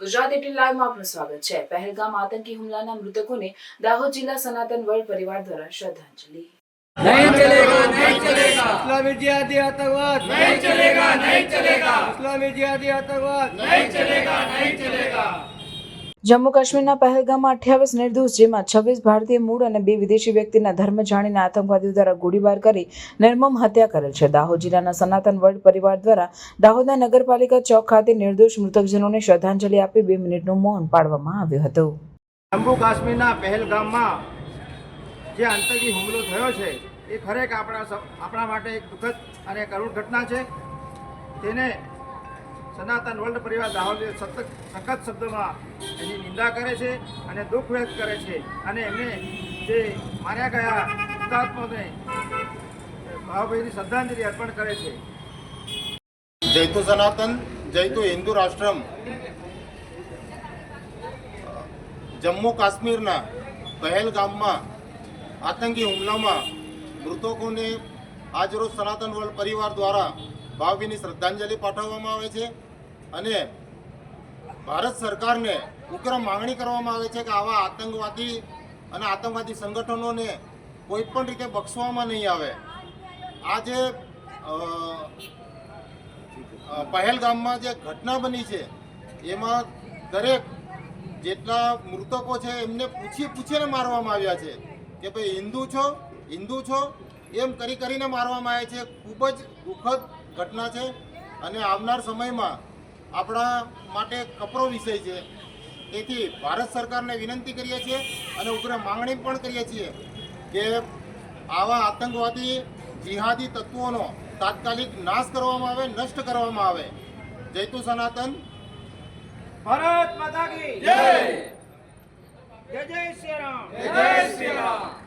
Gujarat at લાઈવમાં આપનું સ્વાગત છે. પહેલગામ આતંકી હુમલાના મૃતકોને દાહોદ જિલ્લા સનાતન વર્લ્ડ પરિવાર દ્વારા શ્રદ્ધાંજલિ. નહીં ચલેગા નહીં ચલેગા. ઇસ્લામી જિહાદી આતંકવાદ. નહીં ચલેગા નહીં ચલેગા. ઇસ્લામી જિહાદી આતંકવાદ. નહીં ચલેગા નહીં ચલેગા. જમ્મુ કાશ્મીરના પહેલગામમાં અઠ્યાવીસ નિર્દોષ, જેમાં છવ્વીસ ભારતીય મૂળ અને બે વિદેશી વ્યક્તિના ધર્મ જાણીને આતંકવાદીઓ દ્વારા ગોળીબાર કરી નિર્મમ હત્યા કરેલ છે. દાહોદ જિલ્લાના સનાતન વર્લ્ડ પરિવાર દ્વારા દાહોદના નગરપાલિકા ચોક ખાતે નિર્દોષ મૃતકજનોને શ્રદ્ધાંજલિ આપી બે મિનિટનું મૌન પાડવામાં આવ્યું હતું. જમ્મુ કાશ્મીરના પહેલગામમાં જે આતંકી હુમલો થયો છે, એ ખરેખર આપણા આપણા માટે એક દુઃખદ અને કરુણ ઘટના છે. તેને સનાતન વર્લ્ડ પરિવાર દાહોદે સતત સખત શબ્દોમાં એની નિંદા કરે છે અને દુઃખ વ્યક્ત કરે છે. અને એમને જે માર્યા ગયા હુતાત્માને ભાવભાઈની શ્રદ્ધાંજલિ અર્પણ કરે છે. જયતુ સનાતન જયતુ હિન્દુ રાષ્ટ્રમ. જમ્મુ કાશ્મીરના પહેલગામમાં આતંકી હુમલામાં મૃતકોને આજરોજ સનાતન વર્લ્ડ પરિવાર દ્વારા ભાવભીની શ્રદ્ધાંજલિ પાઠવવામાં આવે છે. અને ભારત સરકારને ઉગ્ર માંગણી કરવામાં આવે છે કે આવા આતંકવાદી અને આતંકવાદી સંગઠનોને કોઈ પણ રીતે બક્ષવામાં નહીં આવે. આ જે પહેલગામમાં જે ઘટના બની છે, એમાં દરેક જેટલા મૃતકો છે, એમને પૂછી પૂછીને મારવામાં આવ્યા છે કે ભાઈ હિન્દુ છો હિન્દુ છો, એમ કરી કરીને મારવામાં આવે છે. ખૂબ જ દુઃખદ ઘટના છે અને આવનાર સમયમાં આપણા માટે કપરો વિષય છે. તેથી ભારત સરકારને વિનંતી કરીએ છીએ અને ઉગ્ર માંગણી પણ કરીએ છીએ કે આવા આતંકવાદી જિહાદી તત્વોનો તાત્કાલિક નાશ કરવામાં આવે નષ્ટ કરવામાં આવે. જયતુ સનાતન. ભારત માતા જય. જય શ્રી રામ. જય શ્રી રામ.